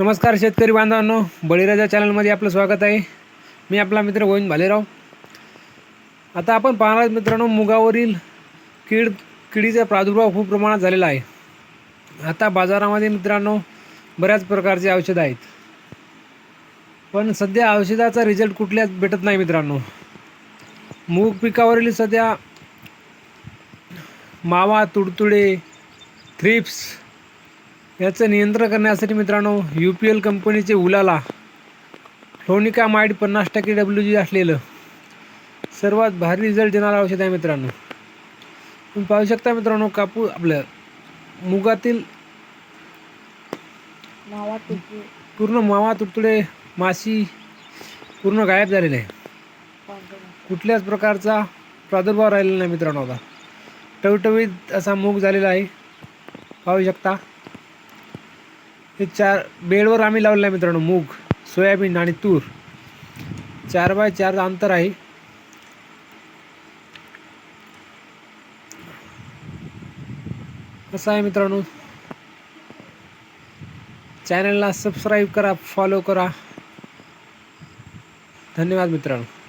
नमस्कार शेतकरी बांधवांनो बळीराजा चॅनलमध्ये आपलं स्वागत आहे. मी आपला मित्र गोविंद भालेराव. आता आपण पाहणार आहोत मित्रांनो मुगावरील कीड किडीचा प्रादुर्भाव खूप प्रमाणात झालेला आहे. आता बाजारामध्ये मित्रांनो बऱ्याच प्रकारचे औषधं आहेत. पण सध्या औषधाचा रिझल्ट कुठल्याच भेटत नाही मित्रांनो. मूग पिकावरील सध्या मावा तुडतुडे थ्रिप्स याचं नियंत्रण करण्यासाठी मित्रांनो यू पी एल कंपनीचे उलाला फ्लोनिका माइड पन्नास टक्के डब्ल्यू जी असलेलं सर्वात भारी रिझल्ट देणारं औषध आहे मित्रांनो. तुम्ही पाहू शकता मित्रांनो कापू आपलं मुगातील पूर्ण मावा तुडतुडे माशी पूर्ण गायब झालेले आहे. कुठल्याच प्रकारचा प्रादुर्भाव राहिलेला नाही मित्रांनो आता. टवटवीत असा मूग झालेला आहे. पाहू शकता. हे चार बेडवर आम्ही लावलेलं आहे मूग, सोयाबीन आणि तूर. चार बाय चार अंतर आहे. कसं आहे मित्रांनो? चॅनलला सबस्क्राईब करा फॉलो करा. धन्यवाद मित्रांनो.